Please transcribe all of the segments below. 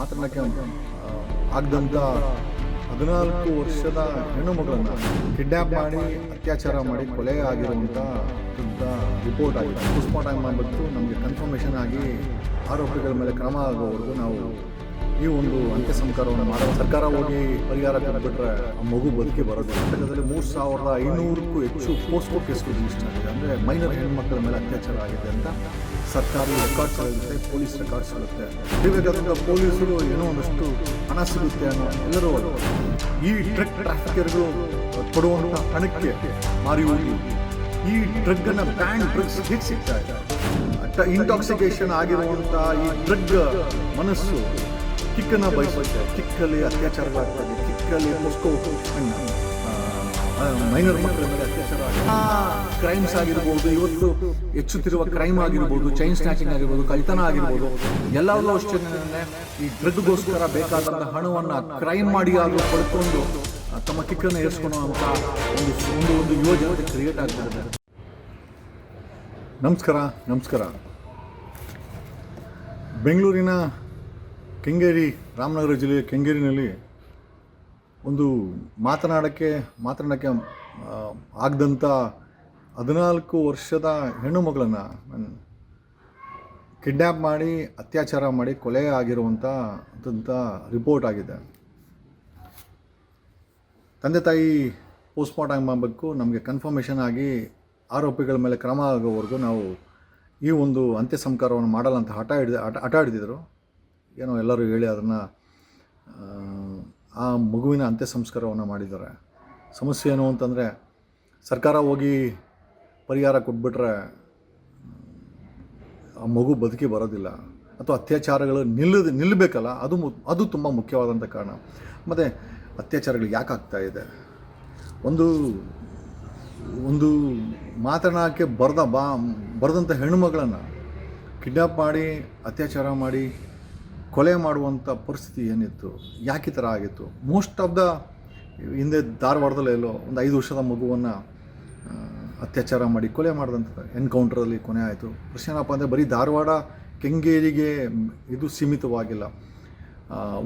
ಮಾತನಾಡಕ್ಕೆ ಆಗದಂತ ಹದಿನಾಲ್ಕು ವರ್ಷದ ಹೆಣ್ಣು ಮಗಳನ್ನು ಕಿಡ್ನ್ಯಾಪ್ ಮಾಡಿ ಅತ್ಯಾಚಾರ ಮಾಡಿ ಕೊಲೆ ಆಗಿರುವಂಥ ದೊಡ್ಡ ರಿಪೋರ್ಟ್ ಆಗಿದೆ. ಪೋಸ್ಟ್ಮಾರ್ಟಮ್ ಮಾಡಿಬಿಟ್ಟು ನಮಗೆ ಕನ್ಫರ್ಮೇಷನ್ ಆಗಿ ಆರೋಪಿಗಳ ಮೇಲೆ ಕ್ರಮ ಆಗೋವರೆಗೂ ನಾವು ಈ ಒಂದು ಅಂತ್ಯ ಸಂಸ್ಕಾರವನ್ನು ಮಾಡೋ ಸರ್ಕಾರ ಹೋಗಿ ಪರಿಹಾರ ಕಂಡುಬಿಟ್ರೆ ಆ ಮಗು ಬದುಕಿ ಬರೋದು ಕರ್ನಾಟಕದಲ್ಲಿ ಮೂರು ಸಾವಿರದ ಐನೂರಕ್ಕೂ ಹೆಚ್ಚು ಪೋಸ್ಕೋ ಕೇಸ್ಗಳು ರಿಜಿಸ್ಟರ್ ಆಗಿದೆ. ಅಂದರೆ ಮೈನರ್ ಹೆಣ್ಮಕ್ಳ ಮೇಲೆ ಅತ್ಯಾಚಾರ ಆಗಿದೆ ಅಂತ ಸರ್ಕಾರಿ ರೆಕಾರ್ಡ್ಸ್ ಹೇಳುತ್ತೆ ಪೊಲೀಸ್ ರೆಕಾರ್ಡ್ಸ್ ಇರುತ್ತೆ ಇರಬೇಕಾದಂಥ ಪೊಲೀಸರು ಏನೋ ಒಂದಷ್ಟು ಹಣ ಸಿಗುತ್ತೆ ಅನ್ನೋ ಎಲ್ಲರೂ. ಈ ಟ್ರಕ್ ಟ್ರಾಫಿಕರ್ಗಳು ಕೊಡುವಂಥ ಹಣಕ್ಕೆ ಮಾರಿ ಹೋಗಿ. ಈ ಡ್ರಗ್ ಅನ್ನ ಬ್ಯಾಂಡ್ ಡ್ರಗ್ಸ್ ಹೇಗೆ ಸಿಗ್ತಾ ಇದೆ? ಇಂಟಾಕ್ಸಿಕೇಶನ್ ಆಗಿರುವಂಥ ಈ ಡ್ರಗ್ ಮನಸ್ಸು ಕಿಕ್ಕನ್ನ ಬಯಸುತ್ತೆ. ಕಿಕ್ಕಲ್ಲಿ ಅತ್ಯಾಚಾರಗಳಾಗ್ತದೆ. ಕಿಕ್ಕಲ್ಲಿ ಪೋಸ್ಕೋ ಮೈನರ್ ಮಕ್ಕಳ ಮೇಲೆ ಅತ್ಯಾಚಾರ ಕ್ರೈಮ್ಸ್ ಆಗಿರ್ಬೋದು, ಇವತ್ತು ಹೆಚ್ಚುತ್ತಿರುವ ಕ್ರೈಮ್ ಆಗಿರ್ಬೋದು ಚೈನ್ ಸ್ನ್ಯಾಚಿಂಗ್ ಆಗಿರ್ಬೋದು ಕಳ್ತನ ಆಗಿರ್ಬೋದು ಎಲ್ಲವೂ ಅಷ್ಟೇ ಈ ಡ್ರಗ್ಗೋಸ್ಕರ ಬೇಕಾದಂಥ ಹಣವನ್ನು ಕ್ರೈಮ್ ಮಾಡಿ ಆದರೂ ಪಡ್ಕೊಂಡು ತಮ್ಮ ಕಿಕ್ಕನ್ನು ಏರಿಸ್ಕೊಳ್ಳುವಂಥ ಒಂದು ಒಂದು ಒಂದು ಯುವ ಜನತೆ ಕ್ರಿಯೇಟ್ ಆಗ್ತಿದೆ ನಮಸ್ಕಾರ ನಮಸ್ಕಾರ. ಬೆಂಗಳೂರಿನ ಕೆಂಗೇರಿ, ರಾಮನಗರ ಜಿಲ್ಲೆಯ ಕೆಂಗೇರಿನಲ್ಲಿ ಒಂದು ಮಾತನಾಡೋಕ್ಕೆ ಮಾತನಾಡೋಕ್ಕೆ ಆಗ್ದಂಥ ಹದಿನಾಲ್ಕು ವರ್ಷದ ಹೆಣ್ಣು ಮಗಳನ್ನು ಕಿಡ್ನ್ಯಾಪ್ ಮಾಡಿ, ಅತ್ಯಾಚಾರ ಮಾಡಿ ಕೊಲೆ ಆಗಿರುವಂಥ ರಿಪೋರ್ಟ್ ಆಗಿದೆ. ತಂದೆ ತಾಯಿ ಪೋಸ್ಟ್ಮಾರ್ಟಮ್ ಮಾಡಬೇಕು ನಮಗೆ ಕನ್ಫರ್ಮೇಷನ್ ಆಗಿ ಆರೋಪಿಗಳ ಮೇಲೆ ಕ್ರಮ ಆಗೋವರೆಗೂ ನಾವು ಈ ಒಂದು ಅಂತ್ಯ ಸಂಸ್ಕಾರವನ್ನು ಮಾಡಲ್ಲ ಅಂತ ಹಠ ಹಿಡಿದ, ಹಠ ಹಠ ಹಿಡಿದಿದ್ರು. ಏನೋ ಎಲ್ಲರೂ ಹೇಳಿ ಅದನ್ನು ಆ ಮಗುವಿನ ಅಂತ್ಯ ಸಂಸ್ಕಾರವನ್ನು ಮಾಡಿದ್ದಾರೆ. ಸಮಸ್ಯೆ ಏನು ಅಂತಂದರೆ, ಸರ್ಕಾರ ಹೋಗಿ ಪರಿಹಾರ ಕೊಟ್ಬಿಟ್ರೆ ಆ ಮಗು ಬದುಕಿ ಬರೋದಿಲ್ಲ. ಅಥವಾ ಅತ್ಯಾಚಾರಗಳು ನಿಲ್ಲದ ನಿಲ್ಲಬೇಕಲ್ಲ ಅದು ಅದು ತುಂಬ ಮುಖ್ಯವಾದಂಥ ಕಾರಣ. ಮತ್ತು ಅತ್ಯಾಚಾರಗಳು ಯಾಕೆ ಆಗ್ತಾ ಇದೆ? ಒಂದು ಒಂದು ಮಾತನಾಡೋಕ್ಕೆ ಬರೆದ ಬಾ ಬರೆದಂಥ ಹೆಣ್ಣುಮಗಳನ್ನು ಕಿಡ್ನಾಪ್ ಮಾಡಿ, ಅತ್ಯಾಚಾರ ಮಾಡಿ ಕೊಲೆ ಮಾಡುವಂಥ ಪರಿಸ್ಥಿತಿ ಏನಿತ್ತು, ಯಾಕೆ ಈ ಥರ ಆಗಿತ್ತು? ಮೋಸ್ಟ್ ಆಫ್ ದ ಹಿಂದೆ ಧಾರವಾಡದಲ್ಲೇ ಎಲ್ಲೋ ಒಂದು ಐದು ವರ್ಷದ ಮಗುವನ್ನು ಅತ್ಯಾಚಾರ ಮಾಡಿ ಕೊಲೆ ಮಾಡಿದಂಥ ಎನ್ಕೌಂಟ್ರಲ್ಲಿ ಕೊನೆ ಆಯಿತು. ಏನಪ್ಪ ಅಂದರೆ ಬರೀ ಧಾರವಾಡ ಕೆಂಗೇರಿಗೆ ಇದು ಸೀಮಿತವಾಗಿಲ್ಲ.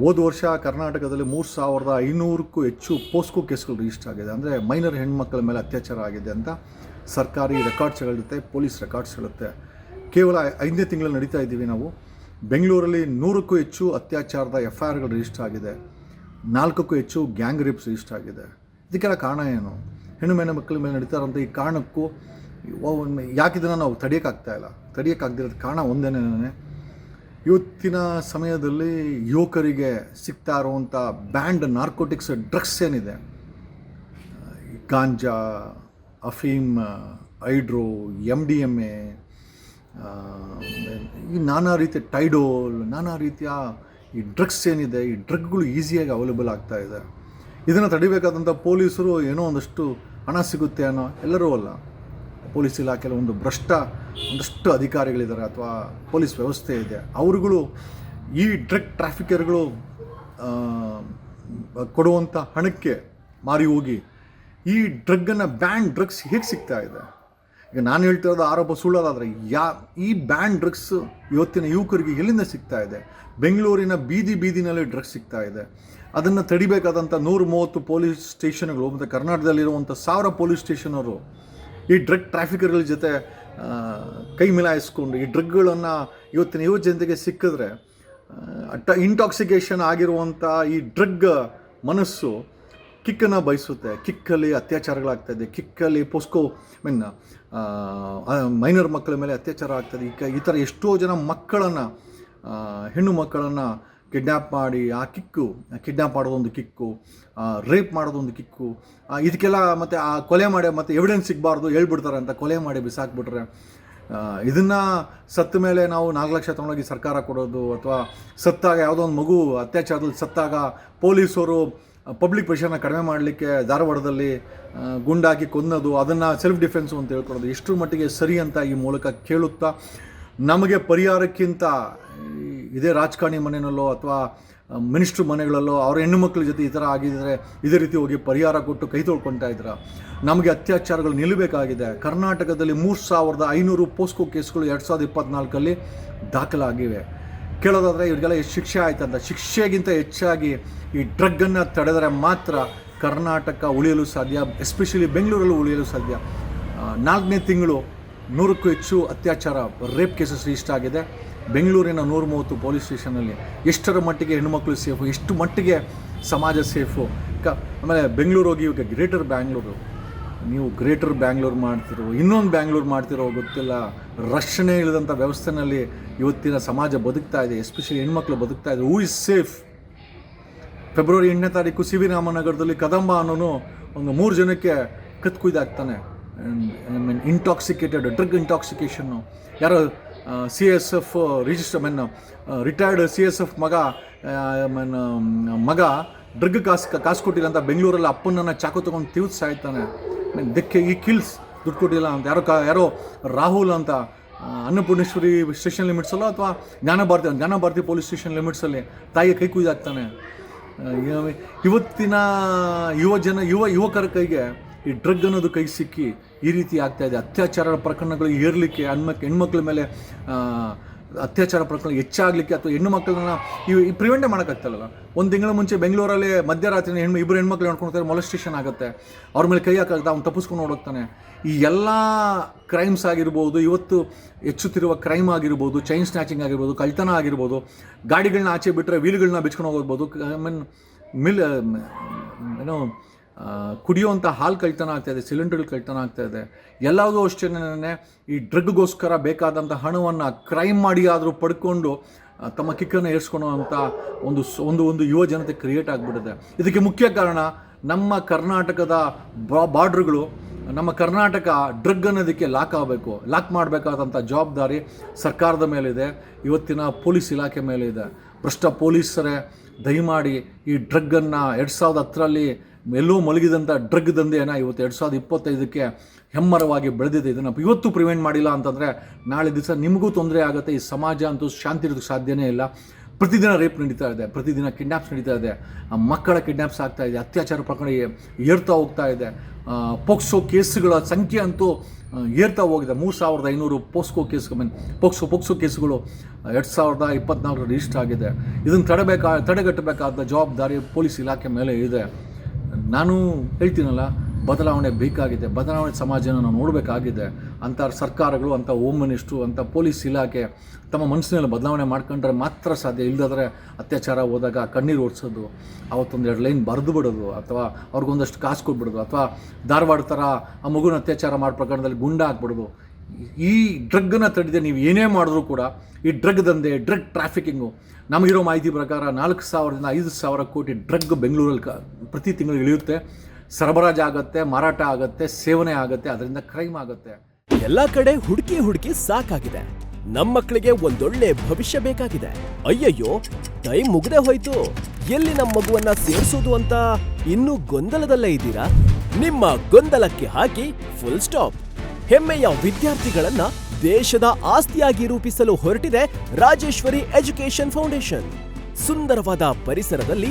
ಹೋದ ವರ್ಷ ಕರ್ನಾಟಕದಲ್ಲಿ ಮೂರು ಸಾವಿರದ ಐನೂರಕ್ಕೂ ಹೆಚ್ಚು ಪೋಸ್ಕೋ ಕೇಸ್ಗಳು ರಿಜಿಸ್ಟರ್ ಆಗಿದೆ. ಅಂದರೆ ಮೈನರ್ ಹೆಣ್ಮಕ್ಳ ಮೇಲೆ ಅತ್ಯಾಚಾರ ಆಗಿದೆ ಅಂತ ಸರ್ಕಾರಿ ರೆಕಾರ್ಡ್ಸ್ ಹೇಳುತ್ತೆ ಪೊಲೀಸ್ ರೆಕಾರ್ಡ್ಸ್ ಹೇಳುತ್ತೆ. ಕೇವಲ ಐದನೇ ತಿಂಗಳಲ್ಲಿ ನಡೀತಾ ಇದ್ದೀವಿ ನಾವು. ಬೆಂಗಳೂರಲ್ಲಿ ನೂರಕ್ಕೂ ಹೆಚ್ಚು ಅತ್ಯಾಚಾರದ ಎಫ್ ಐ ಆರ್ಗಳು ರಿಜಿಸ್ಟರ್ ಆಗಿದೆ. ನಾಲ್ಕಕ್ಕೂ ಹೆಚ್ಚು ಗ್ಯಾಂಗ್ ರೇಪ್ಸ್ ರಿಜಿಸ್ಟರ್ ಆಗಿದೆ. ಇದಕ್ಕೆಲ್ಲ ಕಾರಣ ಏನು? ಹೆಣ್ಣು ಮೇನ ಮಕ್ಕಳ ಮೇಲೆ ನಡೀತಾ ಈ ಕಾರಣಕ್ಕೂ ಯಾಕೆ ಇದನ್ನು ನಾವು ತಡೆಯೋಕ್ಕಾಗ್ತಾ ಇಲ್ಲ? ತಡೆಯೋಕ್ಕಾಗದಿರೋದು ಕಾರಣ ಒಂದೇನೇ ಇವತ್ತಿನ ಸಮಯದಲ್ಲಿ ಯುವಕರಿಗೆ ಸಿಗ್ತಾ ಇರುವಂಥ ಬ್ಯಾಂಡ್ ನಾರ್ಕೋಟಿಕ್ಸ್ ಡ್ರಗ್ಸ್ ಏನಿದೆ? ಗಾಂಜಾ, ಅಫೀಮ್ hydro M D M A ಈ ನಾನಾ ರೀತಿಯ ಟೈಡೋಲ್, ನಾನಾ ರೀತಿಯ ಈ ಡ್ರಗ್ಸ್ ಏನಿದೆ, ಈ ಡ್ರಗ್ಗಳು ಈಸಿಯಾಗಿ ಅವೈಲೇಬಲ್ ಆಗ್ತಾ ಇದೆ. ಇದನ್ನು ತಡಿಬೇಕಾದಂಥ ಪೊಲೀಸರು ಏನೋ ಒಂದಷ್ಟು ಹಣ ಸಿಗುತ್ತೆ ಅನ್ನೋ ಎಲ್ಲರೂ ಅಲ್ಲ. ಪೊಲೀಸ್ ಇಲಾಖೆಯಲ್ಲಿ ಒಂದು ಭ್ರಷ್ಟ, ಒಂದಷ್ಟು ಅಧಿಕಾರಿಗಳಿದ್ದಾರೆ ಅಥವಾ ಪೊಲೀಸ್ ವ್ಯವಸ್ಥೆ ಇದೆ. ಅವರುಗಳು ಈ ಡ್ರಗ್ ಟ್ರಾಫಿಕರ್ಗಳು ಕೊಡುವಂಥ ಹಣಕ್ಕೆ ಮಾರಿ ಹೋಗಿ ಈ ಡ್ರಗ್ಗನ್ನು ಬ್ಯಾಂಡ್ ಡ್ರಗ್ಸ್ ಹೇಗೆ ಸಿಗ್ತಾ ಇದೆ? ಈಗ ನಾನು ಹೇಳ್ತಿರೋದು ಆರೋಪ ಸುಳ್ಳೋದಾದರೆ ಯಾ, ಈ ಬ್ಯಾನ್ ಡ್ರಗ್ಸ್ ಇವತ್ತಿನ ಯುವಕರಿಗೆ ಎಲ್ಲಿಂದ ಸಿಗ್ತಾ ಇದೆ? ಬೆಂಗಳೂರಿನ ಬೀದಿ ಬೀದಿನಲ್ಲಿ ಡ್ರಗ್ಸ್ ಸಿಗ್ತಾ ಇದೆ. ಅದನ್ನು ತಡಿಬೇಕಾದಂಥ ನೂರು ಮೂವತ್ತು ಪೊಲೀಸ್ ಸ್ಟೇಷನ್ಗಳು ಮತ್ತು ಕರ್ನಾಟಕದಲ್ಲಿರುವಂಥ ಸಾವಿರ ಪೊಲೀಸ್ ಸ್ಟೇಷನವರು ಈ ಡ್ರಗ್ ಟ್ರಾಫಿಕರ್ಗಳ ಜೊತೆ ಕೈ ಮಿಲಾಯಿಸ್ಕೊಂಡು ಈ ಡ್ರಗ್ಗಳನ್ನು ಇವತ್ತಿನ ಯುವ ಜನತೆಗೆ ಸಿಕ್ಕಿದ್ರೆ ಇಂಟಾಕ್ಸಿಕೇಷನ್ ಆಗಿರುವಂಥ ಈ ಡ್ರಗ್ ಮನಸ್ಸು ಕಿಕ್ಕನ್ನು ಬಯಸುತ್ತೆ, ಕಿಕ್ಕಲ್ಲಿ ಅತ್ಯಾಚಾರಗಳಾಗ್ತಾಯಿದೆ, ಕಿಕ್ಕಲ್ಲಿ ಪೋಸ್ಕೋ ಮೀನ್ ಮೈನರ್ ಮಕ್ಕಳ ಮೇಲೆ ಅತ್ಯಾಚಾರ ಆಗ್ತದೆ ಈ ಕ- ಈ ಥರ ಎಷ್ಟೋ ಜನ ಮಕ್ಕಳನ್ನು ಹೆಣ್ಣು ಮಕ್ಕಳನ್ನು ಕಿಡ್ನ್ಯಾಪ್ ಮಾಡಿ, ಆ ಕಿಕ್ಕು ಕಿಡ್ನ್ಯಾಪ್ ಮಾಡೋದೊಂದು ಕಿಕ್ಕು ರೇಪ್ ಮಾಡೋದೊಂದು ಕಿಕ್ಕು ಇದಕ್ಕೆಲ್ಲ ಮತ್ತು ಆ ಕೊಲೆ ಮಾಡಿ, ಮತ್ತು ಎವಿಡೆನ್ಸ್ ಸಿಗಬಾರ್ದು ಹೇಳ್ಬಿಡ್ತಾರೆ ಅಂತ ಕೊಲೆ ಮಾಡಿ ಬಿಸಾಕ್ಬಿಟ್ರೆ ಇದನ್ನು ಸತ್ತ ಮೇಲೆ ನಾವು ನಾಲ್ಕು ತೊಗೊಂಡೋಗಿ ಸರ್ಕಾರ ಕೊಡೋದು ಅಥವಾ ಸತ್ತಾಗ ಯಾವುದೋ ಒಂದು ಮಗು ಅತ್ಯಾಚಾರದಲ್ಲಿ ಸತ್ತಾಗ ಪೊಲೀಸರು ಪಬ್ಲಿಕ್ ಪ್ರೆಷರ್ನ ಕಡಿಮೆ ಮಾಡಲಿಕ್ಕೆ ಧಾರವಾಡದಲ್ಲಿ ಗುಂಡಾಗಿ ಕೊಂದದು ಅದನ್ನು ಸೆಲ್ಫ್ ಡಿಫೆನ್ಸು ಅಂತ ಹೇಳ್ಕೊಡೋದು ಎಷ್ಟರ ಮಟ್ಟಿಗೆ ಸರಿ ಅಂತ ಈ ಮೂಲಕ ಕೇಳುತ್ತಾ, ನಮಗೆ ಪರಿಹಾರಕ್ಕಿಂತ ಇದೇ ರಾಜಕಾರಣಿ ಮನೆಯಲ್ಲೋ ಅಥವಾ ಮಿನಿಸ್ಟ್ರ್ ಮನೆಗಳಲ್ಲೋ ಅವ್ರ ಹೆಣ್ಣು ಮಕ್ಕಳ ಜೊತೆ ಈ ಥರ ಆಗಿದ್ರೆ ಇದೇ ರೀತಿ ಹೋಗಿ ಪರಿಹಾರ ಕೊಟ್ಟು ಕೈ ತೊಳ್ಕೊತಾ ಇದ್ರ. ನಮಗೆ ಅತ್ಯಾಚಾರಗಳು ನಿಲ್ಲಬೇಕಾಗಿದೆ. ಕರ್ನಾಟಕದಲ್ಲಿ ಮೂರು ಸಾವಿರದ ಐನೂರು ಪೋಸ್ಕೋ ಕೇಸ್ಗಳು ಎರಡು ಸಾವಿರದ ಇಪ್ಪತ್ನಾಲ್ಕಲ್ಲಿ ದಾಖಲಾಗಿವೆ. ಕೇಳೋದಾದರೆ ಇವ್ರಿಗೆಲ್ಲ ಶಿಕ್ಷೆ ಆಯ್ತಂತ. ಶಿಕ್ಷೆಗಿಂತ ಹೆಚ್ಚಾಗಿ ಈ ಡ್ರಗ್ಗನ್ನು ತಡೆದರೆ ಮಾತ್ರ ಕರ್ನಾಟಕ ಉಳಿಯಲು ಸಾಧ್ಯ, ಎಸ್ಪೆಷಲಿ ಬೆಂಗಳೂರಲ್ಲೂ ಉಳಿಯಲು ಸಾಧ್ಯ. ನಾಲ್ಕನೇ ತಿಂಗಳು ನೂರಕ್ಕೂ ಹೆಚ್ಚು ಅತ್ಯಾಚಾರ ರೇಪ್ ಕೇಸಸ್ ರಿಜಿಸ್ಟರ್ ಆಗಿದೆ. ಬೆಂಗಳೂರಿನ ನೂರ ಮೂವತ್ತು ಪೊಲೀಸ್ ಸ್ಟೇಷನಲ್ಲಿ ಎಷ್ಟರ ಮಟ್ಟಿಗೆ ಹೆಣ್ಣುಮಕ್ಕಳು ಸೇಫು, ಎಷ್ಟು ಮಟ್ಟಿಗೆ ಸಮಾಜ ಸೇಫು? ಕ, ಆಮೇಲೆ ಬೆಂಗಳೂರು ಹೋಗಿ ಇವಾಗ ಗ್ರೇಟರ್ ಬ್ಯಾಂಗ್ಳೂರು. ನೀವು ಗ್ರೇಟರ್ ಬ್ಯಾಂಗ್ಳೂರು ಮಾಡ್ತಿರೋ, ಇನ್ನೊಂದು ಬ್ಯಾಂಗ್ಳೂರು ಮಾಡ್ತಿರೋ ಗೊತ್ತಿಲ್ಲ. ರಕ್ಷಣೆ ಇಲ್ಲದಂಥ ವ್ಯವಸ್ಥೆನಲ್ಲಿ ಇವತ್ತಿನ ಸಮಾಜ ಬದುಕ್ತಾ ಇದೆ ಎಸ್ಪೆಷಲಿ ಹೆಣ್ಮಕ್ಳು ಬದುಕ್ತಾ ಇದೆ. ಹೂ ಇಸ್ ಸೇಫ್ ಫೆಬ್ರವರಿ ಎಂಟನೇ ತಾರೀಕು ಸಿ ವಿ ರಾಮನಗರದಲ್ಲಿ ಕದಂಬ ಅನ್ನೋನು ಒಂದು ಮೂರು ಜನಕ್ಕೆ ಕತ್ ಕುಯ್ದಾಗ್ತಾನೆ ಐ ಮೀನ್ ಇಂಟಾಕ್ಸಿಕೇಟೆಡ್ ಡ್ರಗ್ ಇಂಟಾಕ್ಸಿಕೇಷನ್ನು ಯಾರೋ C S F register mean retired C S F ಮಗ ಮೀನ್ ಮಗ ಡ್ರಗ್ ಕಾಸು ಕಾಸು ಕೊಟ್ಟಿಲ್ಲ ಅಂತ ಬೆಂಗಳೂರಲ್ಲಿ ಅಪ್ಪನನ್ನು ಚಾಕು ತೊಗೊಂಡು ತೀವ್ರ ಸಾಯ್ತಾನೆ. ಮೀನ್ ದಕ್ಕೆ ಈ ಕಿಲ್ಸ್ ದುಡ್ಡು ಕೊಟ್ಟಿಲ್ಲ ಅಂತ. ಯಾರೋ ಕ ಯಾರೋ ರಾಹುಲ್ ಅಂತ ಅನ್ನಪೂರ್ಣೇಶ್ವರಿ ಸ್ಟೇಷನ್ ಲಿಮಿಟ್ಸಲ್ಲೋ ಅಥವಾ ಜ್ಞಾನಭಾರತಿ ಜ್ಞಾನಭಾರತಿ ಪೊಲೀಸ್ ಸ್ಟೇಷನ್ ಲಿಮಿಟ್ಸಲ್ಲಿ ತಾಯಿಗೆ ಕೈ ಕುಯ್ದಾಗ್ತಾನೆ ಇವತ್ತಿನ ಯುವ ಜನ ಯುವ ಯುವಕರ ಕೈಗೆ ಈ ಡ್ರಗ್ ಅನ್ನೋದು ಕೈ ಸಿಕ್ಕಿ ಈ ರೀತಿ ಆಗ್ತಾ ಇದೆ. ಅತ್ಯಾಚಾರ ಪ್ರಕರಣಗಳು ಏರಲಿಕ್ಕೆ ಹಣ್ಮಕ್ ಹೆಣ್ಮಕ್ಳ ಮೇಲೆ ಅತ್ಯಾಚಾರ ಪ್ರಕರಣ ಹೆಚ್ಚಾಗಲಿಕ್ಕೆ ಅಥವಾ ಹೆಣ್ಣು ಮಕ್ಕಳನ್ನ ಈ ಪ್ರಿವೆಂಟೇ ಮಾಡೋಕ್ಕಾಗ್ತಲ್ಲ ಒಂದು ತಿಂಗಳ ಮುಂಚೆ ಬೆಂಗಳೂರಲ್ಲಿ ಮಧ್ಯರಾತ್ರಿ ಹೆಣ್ಣು ಇಬ್ಬರು ಹೆಣ್ಮಕ್ಳು ನೋಡ್ಕೊಳ್ತಾರೆ ಮೊಲೆಸ್ಟೇಷನ್ ಆಗುತ್ತೆ. ಅವ್ರ ಮೇಲೆ ಕೈ ಹಾಕಾಗ್ತಾ ಅವ್ನು ತಪ್ಪಿಸ್ಕೊಂಡು ಓಡೋಗ್ತಾನೆ. ಈ ಎಲ್ಲ ಕ್ರೈಮ್ಸ್ ಆಗಿರ್ಬೋದು, ಇವತ್ತು ಹೆಚ್ಚುತ್ತಿರುವ ಕ್ರೈಮ್ ಆಗಿರ್ಬೋದು ಚೈನ್ ಸ್ನ್ಯಾಚಿಂಗ್ ಆಗಿರ್ಬೋದು ಕಳ್ತನ ಆಗಿರ್ಬೋದು ಗಾಡಿಗಳನ್ನ ಆಚೆ ಬಿಟ್ಟರೆ ವೀಲ್ಗಳನ್ನ ಬಿಚ್ಕೊಂಡು ಹೋಗ್ಬೋದು ಐ ಮೀನ್ ಮಿಲ್ ಏನೋ ಕುಡಿಯುವಂಥ ಹಾಲು ಕಳ್ತನ ಆಗ್ತಾಯಿದೆ ಇದೆ, ಸಿಲಿಂಡರ್ಗಳು ಕಳ್ತನ ಇದೆ. ಎಲ್ಲದೂ ಅಷ್ಟೇ ಈ ಡ್ರಗ್ಗೋಸ್ಕರ ಬೇಕಾದಂಥ ಹಣವನ್ನು ಕ್ರೈಮ್ ಮಾಡಿ ಆದರೂ ಪಡ್ಕೊಂಡು ತಮ್ಮ ಕಿಕ್ಕನ್ನು ಏರ್ಸ್ಕೊಳ್ಳುವಂಥ ಒಂದು ಒಂದು ಒಂದು ಯುವ ಜನತೆ ಕ್ರಿಯೇಟ್ ಆಗಿಬಿಟ್ಟಿದೆ. ಇದಕ್ಕೆ ಮುಖ್ಯ ಕಾರಣ ನಮ್ಮ ಕರ್ನಾಟಕದ ಬಾರ್ಡ್ರುಗಳು, ನಮ್ಮ ಕರ್ನಾಟಕ ಡ್ರಗ್ ಅನ್ನೋದಕ್ಕೆ ಲಾಕ್ ಆಗಬೇಕು, ಲಾಕ್ ಮಾಡಬೇಕಾದಂಥ ಜವಾಬ್ದಾರಿ ಸರ್ಕಾರದ ಮೇಲಿದೆ. ಇವತ್ತಿನ ಪೊಲೀಸ್ ಇಲಾಖೆ ಮೇಲೆ ಇದೆ ಭ್ರಷ್ಟ ಪೊಲೀಸರೇ, ದಯಮಾಡಿ ಈ ಡ್ರಗ್ಗನ್ನು ಎರಡು ಸಾವಿರದ ಹತ್ತರಲ್ಲಿ ಎಲ್ಲೋ ಮಲಗಿದಂಥ ಡ್ರಗ್ ದಂಧೆಯನ್ನು ಇವತ್ತು ಎರಡು ಸಾವಿರದ ಇಪ್ಪತ್ತೈದಕ್ಕೆ ಹೆಮ್ಮರವಾಗಿ ಬೆಳೆದಿದೆ. ಇದನ್ನು ಇವತ್ತು ಪ್ರಿವೆಂಟ್ ಮಾಡಿಲ್ಲ ಅಂತಂದರೆ ನಾಳೆ ದಿವಸ ನಿಮಗೂ ತೊಂದರೆ ಆಗುತ್ತೆ. ಈ ಸಮಾಜ ಅಂತೂ ಶಾಂತಿ ಇರೋದಕ್ಕೆ ಸಾಧ್ಯನೇ ಇಲ್ಲ. ಪ್ರತಿದಿನ ರೇಪ್ ನಡೀತಾ ಇದೆ. ಪ್ರತಿದಿನ ಕಿಡ್ನಾಪ್ಸ್ ನಡೀತಾ ಇದೆ. ಮಕ್ಕಳ ಕಿಡ್ನಾಪ್ಸ್ ಆಗ್ತಾ ಇದೆ. ಅತ್ಯಾಚಾರ ಪ್ರಕರಣ ಏರ್ತಾ ಹೋಗ್ತಾ ಇದೆ. ಪೋಕ್ಸೋ ಕೇಸ್ಗಳ ಸಂಖ್ಯೆ ಅಂತೂ ಏರ್ತಾ ಹೋಗಿದೆ. ಮೂರು ಸಾವಿರದ ಐನೂರು POSCO case mean POCSO POCSO ಕೇಸ್ಗಳು ಎರಡು ಸಾವಿರದ ಇಪ್ಪತ್ನಾಲ್ಕರ ರಿಜಿಸ್ಟರ್ ಆಗಿದೆ. ಇದನ್ನು ತಡೆಬೇಕಾ, ತಡೆಗಟ್ಟಬೇಕಾದ ಜವಾಬ್ದಾರಿ ಪೊಲೀಸ್ ಇಲಾಖೆ ಮೇಲೆ ಇದೆ. ನಾನು ಹೇಳ್ತೀನಲ್ಲ, ಬದಲಾವಣೆ ಬೇಕಾಗಿದೆ, ಬದಲಾವಣೆ ಸಮಾಜನ ನಾವು ನೋಡಬೇಕಾಗಿದೆ. ಅಂಥ ಸರ್ಕಾರಗಳು ಅಂಥ ಹೋಮ್ ಮಿನಿಸ್ಟ್ರು ಅಂಥ ಪೊಲೀಸ್ ಇಲಾಖೆ ತಮ್ಮ ಮನಸ್ಸಿನಲ್ಲಿ ಬದಲಾವಣೆ ಮಾಡ್ಕೊಂಡ್ರೆ ಮಾತ್ರ ಸಾಧ್ಯ. ಇಲ್ಲದಾದ್ರೆ ಅತ್ಯಾಚಾರ ಹೋದಾಗ ಕಣ್ಣೀರು ಓಡಿಸೋದು ಅವತ್ತೊಂದು ಎರಡು ಲೈನ್ ಬರೆದು ಬಿಡೋದು, ಅಥವಾ ಅವ್ರಿಗೊಂದಷ್ಟು ಕಾಸು ಕೊಟ್ಬಿಡೋದು, ಅಥವಾ ಧಾರವಾಡ ಥರ ಆ ಮಗುನ ಅತ್ಯಾಚಾರ ಮಾಡೋ ಪ್ರಕರಣದಲ್ಲಿ ಗುಂಡ ಹಾಕ್ಬಿಡೋದು. ಈ ಡ್ರಗ್ಗನ್ನು ತಡೆದೆ ನೀವು ಏನೇ ಮಾಡಿದ್ರೂ ಕೂಡ ಈ ಡ್ರಗ್ ದಂಧೆ, ಡ್ರಗ್ ಟ್ರಾಫಿಕಿಂಗು, ನಮಗಿರೋ ಮಾಹಿತಿ ಪ್ರಕಾರ ನಾಲ್ಕು ಸಾವಿರದಿಂದ ಐದು ಸಾವಿರ ಕೋಟಿ ಡ್ರಗ್ ಬೆಂಗಳೂರಲ್ಲಿ ಪ್ರತಿ ತಿಂಗಳು ಇಳಿಯುತ್ತೆ. ಸರಬರಾಜು ಆಗುತ್ತೆ, ಮಾರಾಟ ಆಗುತ್ತೆ, ಸೇವನೆ ಆಗುತ್ತೆ, ಅದರಿಂದ ಕ್ರೈಮ್ ಆಗುತ್ತೆ. ಎಲ್ಲ ಕಡೆ ಹುಡುಕಿ ಹುಡುಕಿ ಸಾಕಾಗಿದೆ. ನಮ್ಮ ಮಕ್ಕಳಿಗೆ ಒಂದೊಳ್ಳೆ ಭವಿಷ್ಯ ಬೇಕಾಗಿದೆ. ಅಯ್ಯಯ್ಯೋ, ಟೈಮ್ ಮುಗ್ದೆ ಹೋಯ್ತು. ಎಲ್ಲಿ ನಮ್ಮ ಮಗುವನ್ನ ಸೇರಿಸೋದು ಅಂತ ಇನ್ನೂ ಗೊಂದಲದಲ್ಲೇ ಇದ್ದೀರಾ? ನಿಮ್ಮ ಗೊಂದಲಕ್ಕೆ ಹಾಕಿ ಫುಲ್ ಸ್ಟಾಪ್ ಹೆಮ್ಮೆಯ ವಿದ್ಯಾರ್ಥಿಗಳನ್ನ ದೇಶದ ಆಸ್ತಿಯಾಗಿ ರೂಪಿಸಲು ಹೊರಟಿದೆ ರಾಜೇಶ್ವರಿ ಎಜುಕೇಶನ್ ಫೌಂಡೇಶನ್. ಸುಂದರವಾದ ಪರಿಸರದಲ್ಲಿ